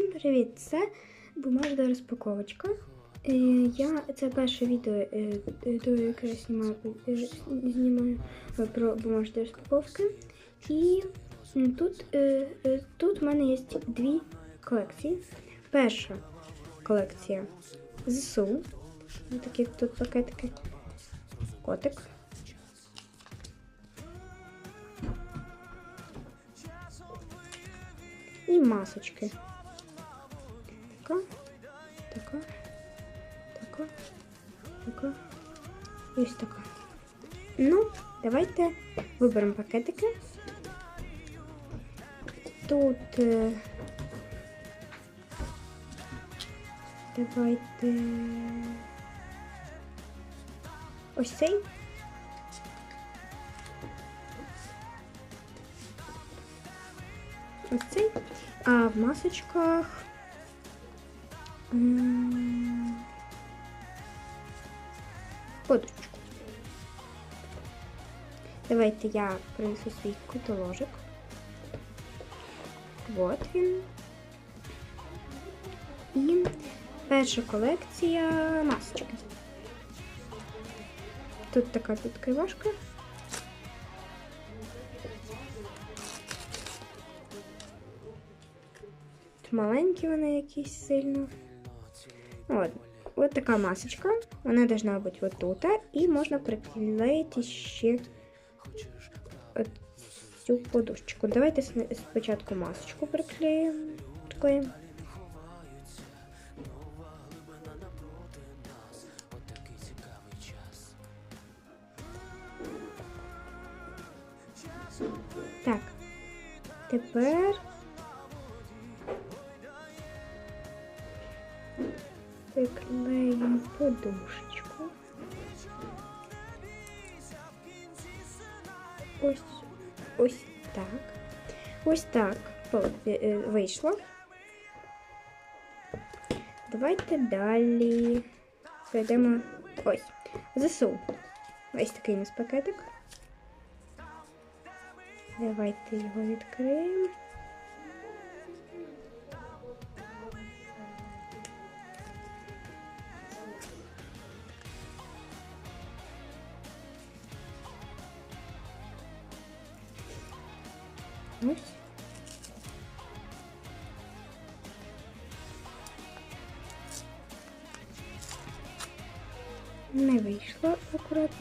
привіт! Це бумажна розпаковочка. Е, Я це перше відео, е, е, яке я знімаю, знімаю про бумажні розпаковки. І тут, тут в мене є дві колекції. Перша колекція ЗСУ. Ось такі тут пакетики. Котик. І масочки. Така, така, така, така. Ось така. Ну, давайте виберемо пакетики. Тут е, давайте ось цей. Ось цей. А в масочках. М, Давайте я принесу свій кутоложок. Вот він. І перша колекція масочки. Тут така відкривашка. Маленькі вони якісь сильно. От. От така масочка. Вона должна бути от тут. І можна приклеїти ще цю подушечку. Давайте спочатку масочку приклеїмо. Приклеїмо. Так. Тепер приклеїмо подушечку. Ось ось так. Ось так е, вийшло. Давайте далі перейдемо ось. ЗСУ. Ось такий у нас пакетик. Давайте його відкриємо. Ось. Не вийшло акуратно.